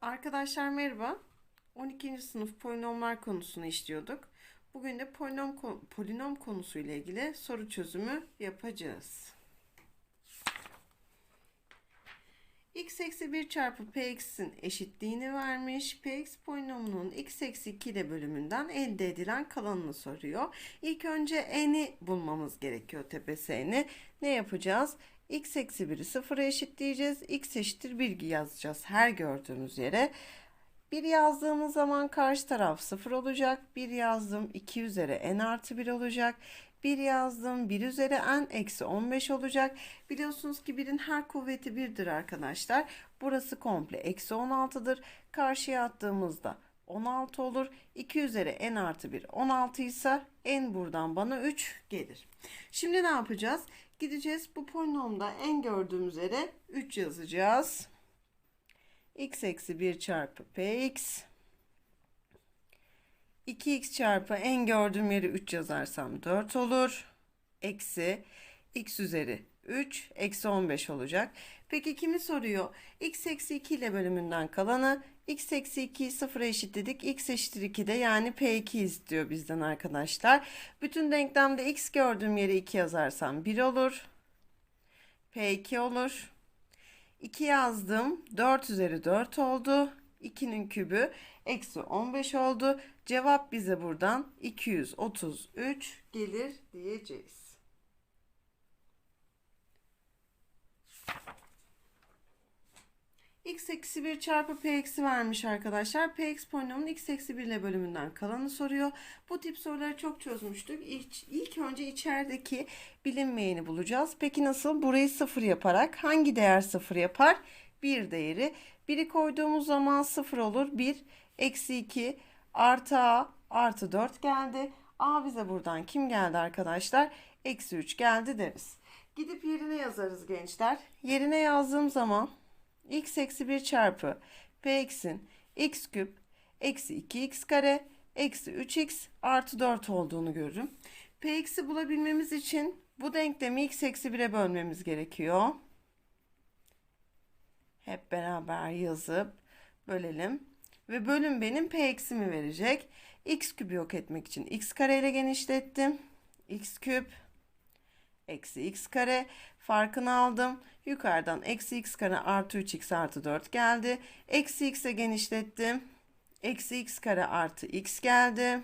Arkadaşlar merhaba. 12. sınıf polinomlar konusunu işliyorduk. Bugün de polinom, polinom konusu ile ilgili soru çözümü yapacağız. x eksi 1 çarpı px'in eşitliğini vermiş. px polinomunun x eksi 2 ile bölümünden elde edilen kalanını soruyor. İlk önce n'i bulmamız gerekiyor tepesini. Ne yapacağız? X eksi 1'i sıfıra eşitleyeceğiz. x eşittir 1 yazacağız her gördüğümüz yere. 1 yazdığımız zaman karşı taraf 0 olacak. 1 yazdım 2 üzeri n artı 1 olacak. 1 yazdım 1 üzeri n eksi 15 olacak. Biliyorsunuz ki 1'in her kuvveti 1'dir arkadaşlar. Burası komple eksi 16'dır. Karşıya attığımızda 16 olur. 2 üzeri n artı 1 16 ise n buradan bana 3 gelir. Şimdi ne yapacağız? Gideceğiz bu polinomda n gördüğümüz yere 3 yazacağız. x eksi 1 çarpı px 2x çarpı n gördüğüm yere 3 yazarsam 4 olur. Eksi x üzeri 3 eksi 15 olacak. Peki kimi soruyor? x eksi 2 ile bölümünden kalanı x eksi 2'yi sıfıra eşitledik. x eşittir 2'de yani p2 istiyor bizden arkadaşlar. Bütün denklemde x gördüğüm yere 2 yazarsam 1 olur. p2 olur. 2 yazdım. 4 üzeri 4 oldu. 2'nin kübü eksi 15 oldu. Cevap bize buradan 233 gelir diyeceğiz. X eksi 1 çarpı p eksi vermiş arkadaşlar. p eksi polinomunun x eksi 1 ile bölümünden kalanı soruyor. Bu tip soruları çok çözmüştük. İlk, ilk önce içerideki bilinmeyeni bulacağız. Peki nasıl? Burayı sıfır yaparak hangi değer sıfır yapar? 1 değeri. 1'i koyduğumuz zaman 0 olur. 1 eksi 2 artı a artı 4 geldi. a bize buradan kim geldi arkadaşlar? Eksi 3 geldi deriz. Gidip yerine yazarız gençler. Yerine yazdığım zaman x eksi 1 çarpı p x'in x küp eksi 2x kare eksi 3x artı 4 olduğunu görürüm. p x'i bulabilmemiz için bu denklemi x eksi 1'e bölmemiz gerekiyor. Hep beraber yazıp bölelim. Ve bölüm benim p eksimi verecek. x küpü yok etmek için x kare ile genişlettim. x küp eksi x kare farkını aldım. Yukarıdan eksi x kare artı 3x artı 4 geldi. Eksi x'e genişlettim. Eksi x kare artı x geldi.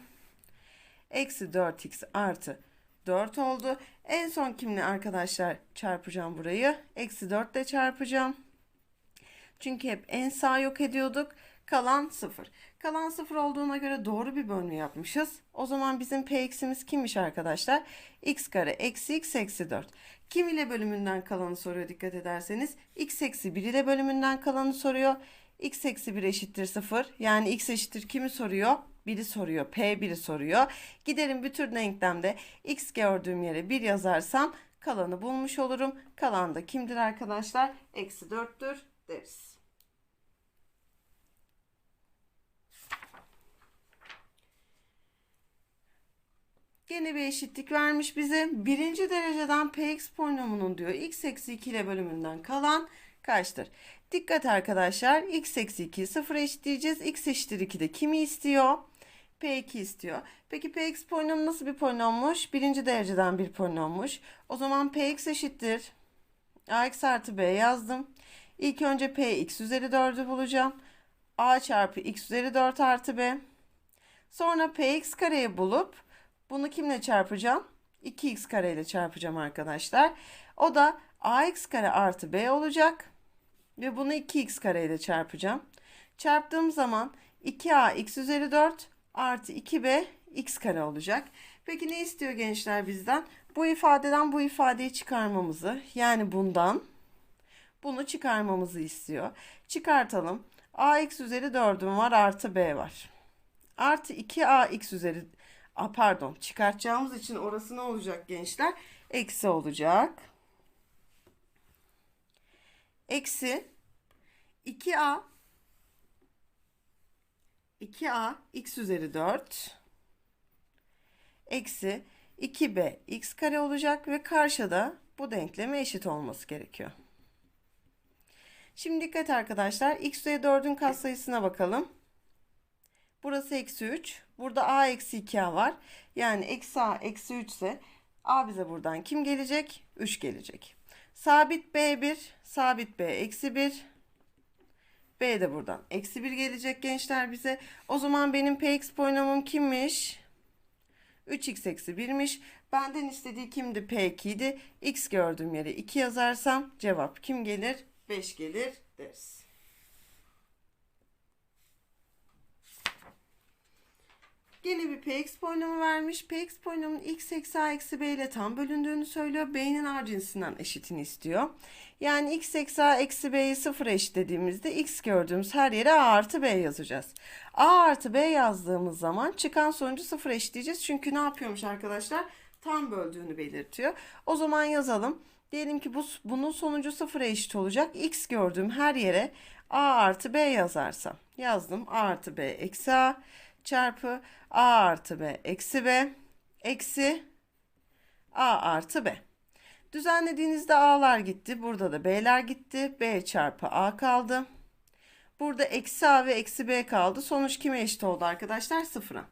Eksi 4x artı 4 oldu. En son kimle arkadaşlar çarpacağım burayı? Eksi 4 ile çarpacağım. Çünkü hep en sağ yok ediyorduk. Kalan 0. Kalan 0 olduğuna göre doğru bir bölme yapmışız. O zaman bizim p eksimiz kimmiş arkadaşlar? x kare eksi x eksi 4. Kim ile bölümünden kalanı soruyor dikkat ederseniz. x eksi 1 ile bölümünden kalanı soruyor. x eksi 1 eşittir 0. Yani x eşittir kimi soruyor? 1'i soruyor. P1'i soruyor. Giderim bütün denklemde x gördüğüm yere 1 yazarsam kalanı bulmuş olurum. Kalan da kimdir arkadaşlar? Eksi 4'tür deriz. Gene bir eşitlik vermiş bize. Birinci dereceden px polinomunun diyor x eksi 2 ile bölümünden kalan kaçtır? Dikkat arkadaşlar x eksi 2 sıfır eşitleyeceğiz. x eşittir 2 de kimi istiyor? P2 istiyor. Peki Px polinomu nasıl bir polinommuş? Birinci dereceden bir polinommuş. O zaman Px eşittir. Ax artı B yazdım. İlk önce P x üzeri 4'ü bulacağım. A çarpı x üzeri 4 artı B. Sonra Px kareyi bulup bunu kimle çarpacağım? 2x kare ile çarpacağım arkadaşlar. O da ax kare artı b olacak. Ve bunu 2x kare ile çarpacağım. Çarptığım zaman 2ax üzeri 4 artı 2b x kare olacak. Peki ne istiyor gençler bizden? Bu ifadeden bu ifadeyi çıkarmamızı yani bundan bunu çıkarmamızı istiyor. Çıkartalım. ax üzeri 4'üm var artı b var. Artı 2ax üzeri A, pardon çıkartacağımız için orası ne olacak gençler? Eksi olacak. Eksi 2a 2a x üzeri 4 eksi 2b x kare olacak ve karşıda bu denkleme eşit olması gerekiyor. Şimdi dikkat arkadaşlar. X ve 4'ün katsayısına bakalım. Burası eksi 3. Burada A eksi 2A var. Yani eksi A eksi 3 ise A bize buradan kim gelecek? 3 gelecek. Sabit B1, sabit B eksi 1. B de buradan eksi 1 gelecek gençler bize. O zaman benim Px polinomum kimmiş? 3x eksi 1'miş. Benden istediği kimdi? P2 idi. X gördüğüm yere 2 yazarsam cevap kim gelir? 5 gelir deriz. Gene bir px polinomu vermiş. px polinomunun x eksi a eksi b ile tam bölündüğünü söylüyor. b'nin a cinsinden eşitini istiyor. Yani x eksi a eksi b'yi sıfıra eşitlediğimizde x gördüğümüz her yere a artı b yazacağız. a artı b yazdığımız zaman çıkan sonucu sıfıra eşitleyeceğiz. Çünkü ne yapıyormuş arkadaşlar? Tam böldüğünü belirtiyor. O zaman yazalım. Diyelim ki bu, bunun sonucu sıfıra eşit olacak. x gördüğüm her yere a artı b yazarsam. Yazdım. a artı b eksi a çarpı a artı b eksi b eksi a artı b. Düzenlediğinizde a'lar gitti. Burada da b'ler gitti. b çarpı a kaldı. Burada eksi a ve eksi b kaldı. Sonuç kime eşit oldu arkadaşlar? Sıfıra.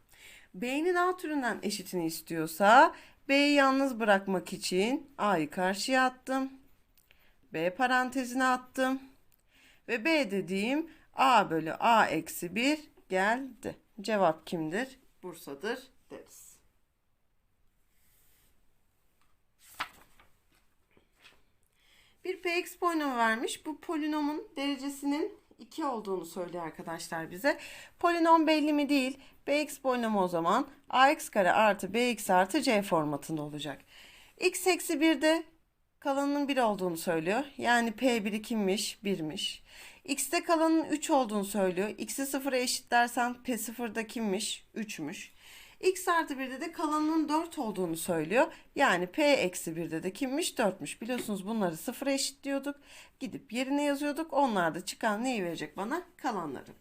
b'nin a türünden eşitini istiyorsa b'yi yalnız bırakmak için a'yı karşıya attım. b parantezine attım. Ve b dediğim a bölü a eksi 1 geldi. Cevap kimdir? Bursa'dır deriz. Bir px polinomu vermiş. Bu polinomun derecesinin 2 olduğunu söylüyor arkadaşlar bize. Polinom belli mi değil. bx polinomu o zaman ax kare artı bx artı c formatında olacak. x eksi 1'de kalanının 1 olduğunu söylüyor. Yani p1 kimmiş? 1'miş. X'te kalanın 3 olduğunu söylüyor. X'i 0'a eşitlersen P0'da kimmiş? 3'müş. X artı 1'de de kalanının 4 olduğunu söylüyor. Yani P eksi 1'de de kimmiş? 4'müş. Biliyorsunuz bunları 0'a eşitliyorduk. Gidip yerine yazıyorduk. Onlar da çıkan neyi verecek bana? Kalanları.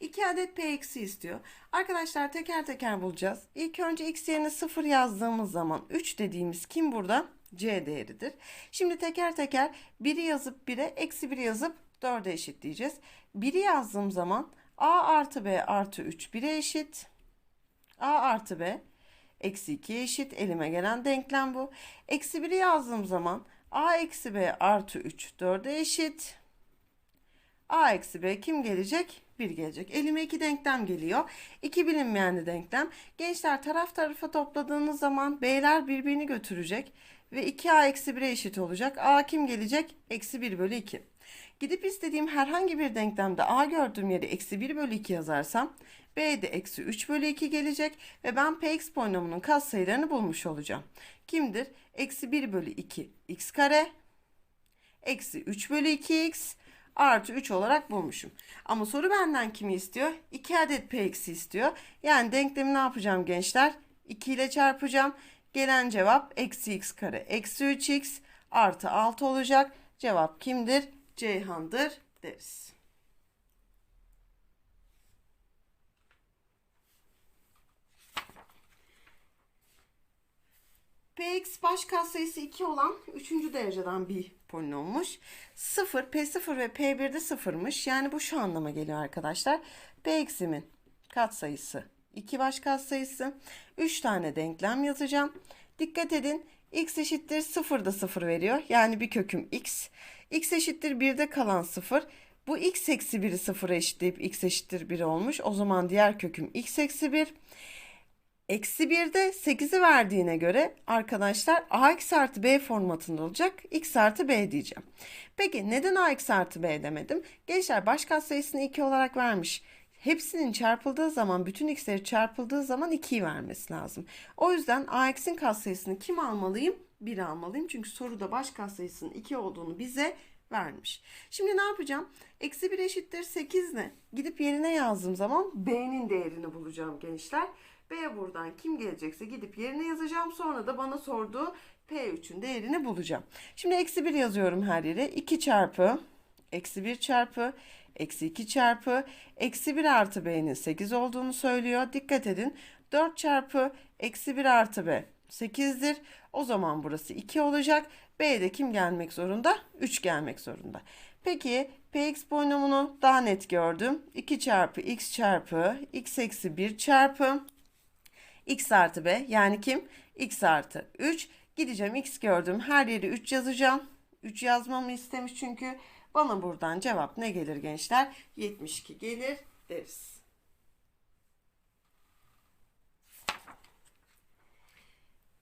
2 adet P eksi istiyor. Arkadaşlar teker teker bulacağız. İlk önce X yerine 0 yazdığımız zaman 3 dediğimiz kim burada? C değeridir. Şimdi teker teker 1'i yazıp 1'e eksi 1'i yazıp 4'e eşitleyeceğiz. 1'i yazdığım zaman a artı b artı 3 1'e eşit. a artı b eksi 2'ye eşit. Elime gelen denklem bu. Eksi 1'i yazdığım zaman a eksi b artı 3 4'e eşit. a eksi b kim gelecek? 1 gelecek. Elime iki denklem geliyor. İki bilinmeyenli denklem. Gençler taraf tarafa topladığınız zaman b'ler birbirini götürecek. Ve 2a eksi 1'e eşit olacak. a kim gelecek? Eksi 1 bölü 2. Gidip istediğim herhangi bir denklemde a gördüğüm yere eksi 1 bölü 2 yazarsam b de eksi 3 bölü 2 gelecek ve ben px polinomunun katsayılarını bulmuş olacağım. Kimdir? Eksi 1 bölü 2 x kare eksi 3 bölü 2x artı 3 olarak bulmuşum. Ama soru benden kimi istiyor? 2 adet px istiyor. Yani denklemi ne yapacağım gençler? 2 ile çarpacağım. Gelen cevap eksi x kare eksi 3x artı 6 olacak. Cevap kimdir? Ceyhan'dır deriz. Px baş katsayısı 2 olan 3. dereceden bir polinommuş. 0, P0 ve P1 de 0'mış. Yani bu şu anlama geliyor arkadaşlar. Px'imin katsayısı 2 baş katsayısı. 3 tane denklem yazacağım. Dikkat edin x eşittir 0 da 0 veriyor. Yani bir köküm x x eşittir 1'de kalan 0. Bu x eksi 1'i 0'a eşitleyip x eşittir 1 olmuş. O zaman diğer köküm x eksi 1. Eksi 1'de 8'i verdiğine göre arkadaşlar ax artı b formatında olacak. x artı b diyeceğim. Peki neden ax artı b demedim? Gençler baş katsayısını 2 olarak vermiş. Hepsinin çarpıldığı zaman bütün x'leri çarpıldığı zaman 2'yi vermesi lazım. O yüzden ax'in katsayısını kim almalıyım? 1 almalıyım. Çünkü soruda baş katsayısının 2 olduğunu bize vermiş. Şimdi ne yapacağım? Eksi 1 eşittir 8 ne? Gidip yerine yazdığım zaman b'nin değerini bulacağım gençler. B buradan kim gelecekse gidip yerine yazacağım. Sonra da bana sorduğu P3'ün değerini bulacağım. Şimdi eksi 1 yazıyorum her yere. 2 çarpı eksi 1 çarpı eksi 2 çarpı eksi 1 artı b'nin 8 olduğunu söylüyor. Dikkat edin. 4 çarpı eksi 1 artı b 8'dir. O zaman burası 2 olacak. B'de kim gelmek zorunda? 3 gelmek zorunda. Peki px polinomunu daha net gördüm. 2 çarpı x çarpı x eksi 1 çarpı x artı b yani kim? x artı 3. Gideceğim x gördüm. Her yeri 3 yazacağım. 3 yazmamı istemiş çünkü. Bana buradan cevap ne gelir gençler? 72 gelir deriz.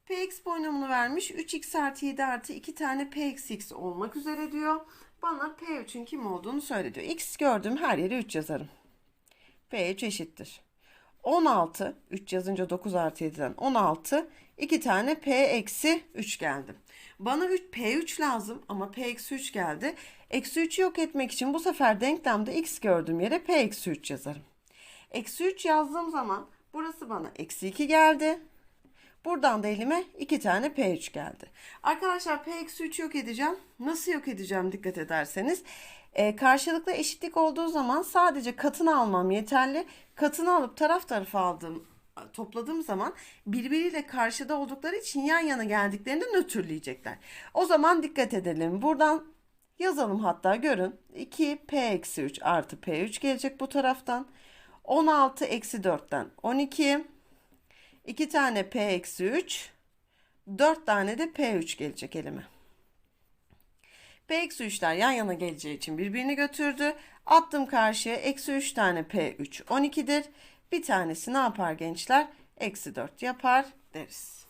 Px polinomunu vermiş. 3x artı 7 artı 2 tane px olmak üzere diyor. Bana p3'ün kim olduğunu söyle diyor. x gördüm her yere 3 yazarım. p3 eşittir. 16, 3 yazınca 9 artı 7'den 16, 2 tane p eksi 3 geldi. Bana 3, p3 lazım ama p eksi 3 geldi. Eksi 3'ü yok etmek için bu sefer denklemde x gördüğüm yere p eksi 3 yazarım. Eksi 3 yazdığım zaman burası bana eksi 2 geldi. Buradan da elime 2 tane P3 geldi. Arkadaşlar P-3 yok edeceğim. Nasıl yok edeceğim dikkat ederseniz. E, karşılıklı eşitlik olduğu zaman sadece katını almam yeterli. Katını alıp taraf tarafa aldığım topladığım zaman birbiriyle karşıda oldukları için yan yana geldiklerinde nötrleyecekler. O zaman dikkat edelim. Buradan yazalım hatta görün. 2 P eksi 3 artı P3 gelecek bu taraftan. 16 eksi 4'ten 12 2 tane P eksi 3. 4 tane de P3 gelecek elime. P eksi 3'ler yan yana geleceği için birbirini götürdü. Attım karşıya. Eksi 3 tane P3 12'dir. Bir tanesi ne yapar gençler? Eksi 4 yapar deriz.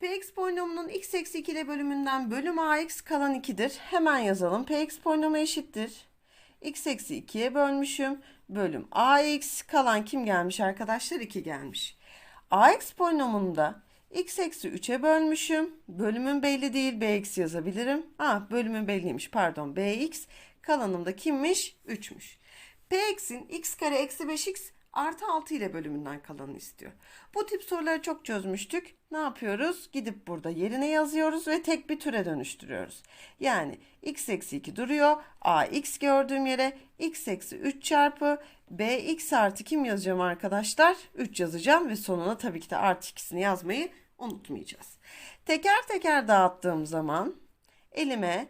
Px polinomunun x eksi 2 ile bölümünden bölüm ax kalan 2'dir. Hemen yazalım. Px polinomu eşittir x eksi 2'ye bölmüşüm. Bölüm ax kalan kim gelmiş arkadaşlar? 2 gelmiş. Ax polinomunda x eksi 3'e bölmüşüm. Bölümün belli değil bx yazabilirim. Ah bölümün belliymiş pardon bx. Kalanımda kimmiş? 3'müş. px'in x kare eksi 5x artı 6 ile bölümünden kalanı istiyor. Bu tip soruları çok çözmüştük. Ne yapıyoruz? Gidip burada yerine yazıyoruz ve tek bir türe dönüştürüyoruz. Yani x eksi 2 duruyor. a x gördüğüm yere x eksi 3 çarpı b x artı kim yazacağım arkadaşlar? 3 yazacağım ve sonuna tabii ki de artı ikisini yazmayı unutmayacağız. Teker teker dağıttığım zaman elime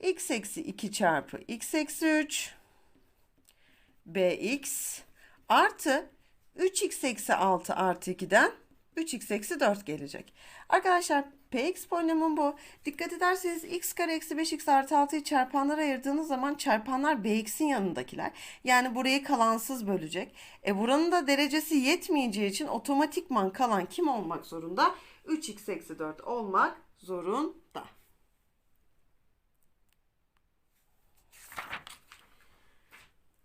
x eksi 2 çarpı x eksi 3 bx Artı 3x eksi 6 artı 2'den 3x eksi 4 gelecek. Arkadaşlar px polinomun bu. Dikkat ederseniz x kare eksi 5x artı 6'yı çarpanlara ayırdığınız zaman çarpanlar bx'in yanındakiler. Yani burayı kalansız bölecek. E buranın da derecesi yetmeyeceği için otomatikman kalan kim olmak zorunda? 3x eksi 4 olmak zorunda.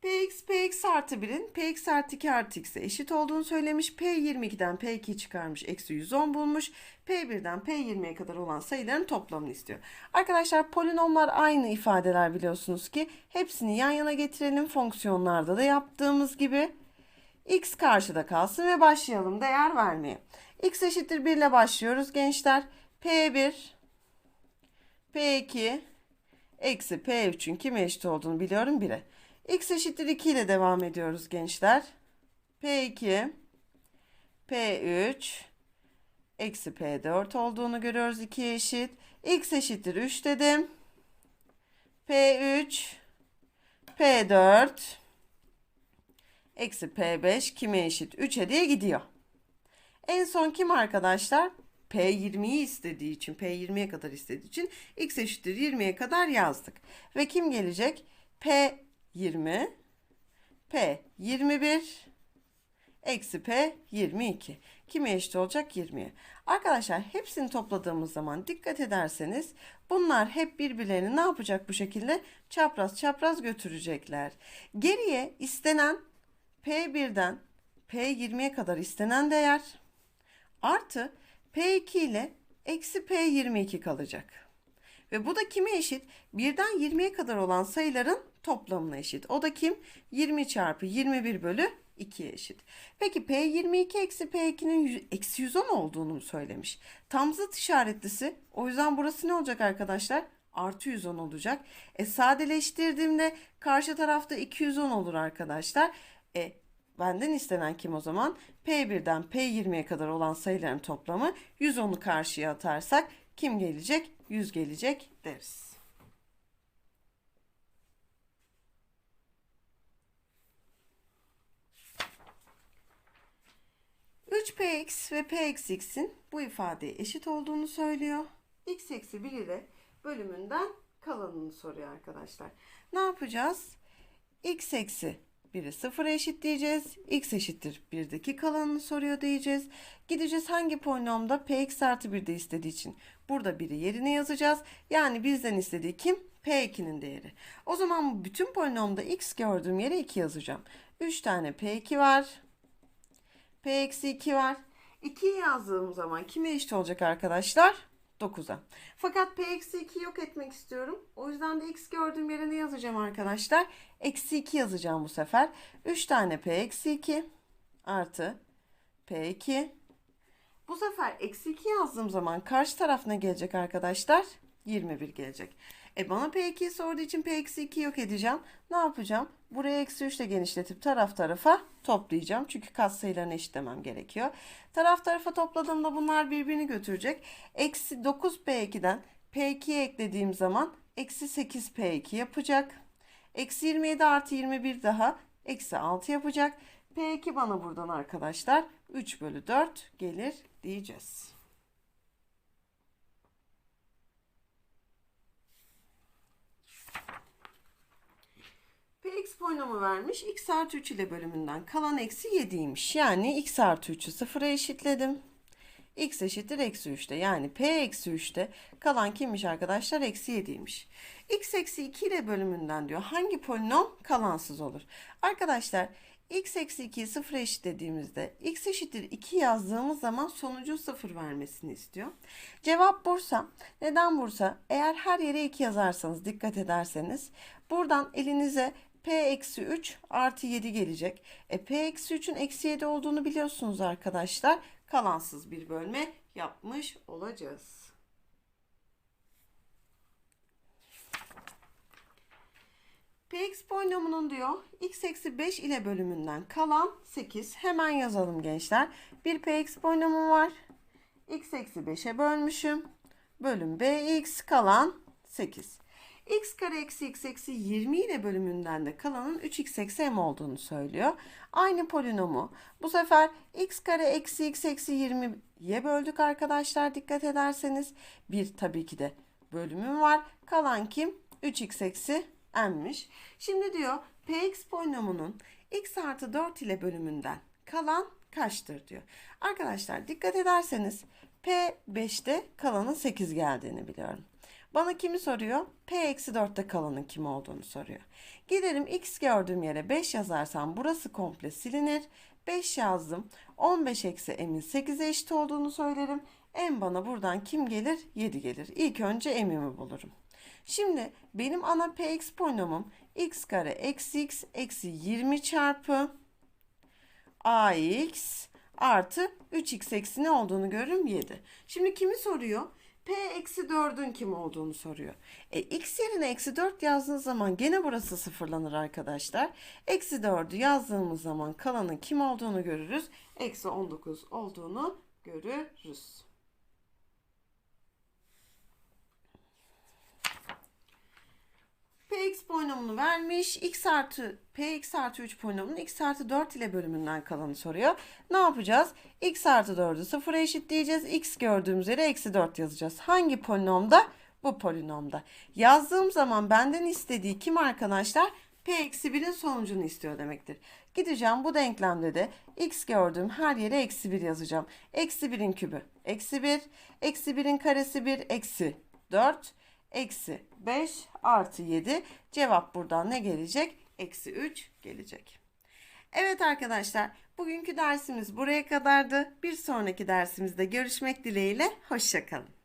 Px, Px artı 1'in Px artı 2 artı x'e eşit olduğunu söylemiş. P22'den P2'yi çıkarmış. Eksi 110 bulmuş. P1'den P20'ye kadar olan sayıların toplamını istiyor. Arkadaşlar polinomlar aynı ifadeler biliyorsunuz ki. Hepsini yan yana getirelim. Fonksiyonlarda da yaptığımız gibi. X karşıda kalsın ve başlayalım değer vermeye. X eşittir 1 ile başlıyoruz gençler. P1 P2 eksi P3'ün kime eşit olduğunu biliyorum 1'e x eşittir 2 ile devam ediyoruz gençler. P2 P3 eksi P4 olduğunu görüyoruz 2 eşit. x eşittir 3 dedim. P3 P4 eksi P5 kime eşit? 3'e diye gidiyor. En son kim arkadaşlar? P20'yi istediği için, P20'ye kadar istediği için x eşittir 20'ye kadar yazdık. Ve kim gelecek? P 20 P 21 eksi P 22. Kime eşit olacak? 20'ye. Arkadaşlar hepsini topladığımız zaman dikkat ederseniz bunlar hep birbirlerini ne yapacak bu şekilde? Çapraz çapraz götürecekler. Geriye istenen P1'den P20'ye kadar istenen değer artı P2 ile eksi P22 kalacak. Ve bu da kime eşit? Birden 20'ye kadar olan sayıların toplamına eşit. O da kim? 20 çarpı 21 bölü 2'ye eşit. Peki P22 eksi P2'nin eksi 110 olduğunu mu söylemiş? Tam zıt işaretlisi. O yüzden burası ne olacak arkadaşlar? Artı 110 olacak. E sadeleştirdiğimde karşı tarafta 210 olur arkadaşlar. E benden istenen kim o zaman? P1'den P20'ye kadar olan sayıların toplamı 110'u karşıya atarsak kim gelecek? 100 gelecek deriz. Üç px ve p eksi x'in bu ifadeye eşit olduğunu söylüyor. x eksi 1 ile bölümünden kalanını soruyor arkadaşlar. Ne yapacağız? x eksi 1'i 0'a eşitleyeceğiz. x eşittir 1'deki kalanını soruyor diyeceğiz. Gideceğiz hangi polinomda px artı 1'de istediği için. Burada 1'i yerine yazacağız. Yani bizden istediği kim? P2'nin değeri. O zaman bütün polinomda x gördüğüm yere 2 yazacağım. 3 tane P2 var. P eksi 2 var. 2'yi yazdığım zaman kime eşit olacak arkadaşlar? 9'a. Fakat P eksi 2'yi yok etmek istiyorum. O yüzden de x gördüğüm yere ne yazacağım arkadaşlar? Eksi 2 yazacağım bu sefer. 3 tane P eksi 2 artı P2. Bu sefer eksi 2 yazdığım zaman karşı taraf ne gelecek arkadaşlar? 21 gelecek. E bana P2'yi sorduğu için P eksi 2 yok edeceğim. Ne yapacağım? Buraya eksi 3 ile genişletip taraf tarafa toplayacağım. Çünkü katsayılarını eşitlemem gerekiyor. Taraf tarafa topladığımda bunlar birbirini götürecek. Eksi 9P2'den P2'ye eklediğim zaman eksi 8P2 yapacak. Eksi 27 artı 21 daha eksi 6 yapacak. P2 bana buradan arkadaşlar 3 bölü 4 gelir diyeceğiz. Px polinomu vermiş. x artı 3 ile bölümünden kalan eksi 7'ymiş. Yani x artı 3'ü sıfıra eşitledim. x eşittir eksi 3'te. Yani p eksi 3'te kalan kimmiş arkadaşlar? Eksi 7'ymiş. x eksi 2 ile bölümünden diyor. Hangi polinom kalansız olur? Arkadaşlar x eksi 2'yi sıfıra eşitlediğimizde x eşittir 2 yazdığımız zaman sonucu 0 vermesini istiyor. Cevap Bursa. Neden Bursa? Eğer her yere 2 yazarsanız dikkat ederseniz buradan elinize P eksi 3 artı 7 gelecek. E, P eksi 3'ün eksi 7 olduğunu biliyorsunuz arkadaşlar. Kalansız bir bölme yapmış olacağız. Px polinomunun diyor x eksi 5 ile bölümünden kalan 8. Hemen yazalım gençler. Bir px polinomum var. x eksi 5'e bölmüşüm. Bölüm bx kalan 8 x kare eksi x eksi 20 ile bölümünden de kalanın 3x eksi m olduğunu söylüyor. Aynı polinomu bu sefer x kare eksi x eksi 20'ye böldük arkadaşlar dikkat ederseniz. Bir tabii ki de bölümüm var. Kalan kim? 3x eksi m'miş. Şimdi diyor px polinomunun x artı 4 ile bölümünden kalan kaçtır diyor. Arkadaşlar dikkat ederseniz P5'te kalanın 8 geldiğini biliyorum. Bana kimi soruyor? P-4'te kalanın kim olduğunu soruyor. Giderim x gördüğüm yere 5 yazarsam burası komple silinir. 5 yazdım. 15 eksi m'in 8'e eşit olduğunu söylerim. M bana buradan kim gelir? 7 gelir. İlk önce m'imi bulurum. Şimdi benim ana px polinomum x kare eksi x eksi 20 çarpı ax artı 3x eksi ne olduğunu görürüm 7. Şimdi kimi soruyor? P eksi 4'ün kim olduğunu soruyor. E, x yerine eksi 4 yazdığınız zaman gene burası sıfırlanır arkadaşlar. Eksi 4'ü yazdığımız zaman kalanın kim olduğunu görürüz. Eksi 19 olduğunu görürüz. Px polinomunu vermiş. x artı px artı 3 polinomunun x artı 4 ile bölümünden kalanı soruyor. Ne yapacağız? x artı 4'ü sıfıra eşitleyeceğiz. x gördüğümüz yere eksi 4 yazacağız. Hangi polinomda? Bu polinomda. Yazdığım zaman benden istediği kim arkadaşlar? p eksi 1'in sonucunu istiyor demektir. Gideceğim bu denklemde de x gördüğüm her yere eksi 1 yazacağım. Eksi 1'in kübü eksi 1. Eksi 1'in karesi 1 eksi 4 eksi 5 artı 7. Cevap buradan ne gelecek? Eksi 3 gelecek. Evet arkadaşlar bugünkü dersimiz buraya kadardı. Bir sonraki dersimizde görüşmek dileğiyle. Hoşçakalın.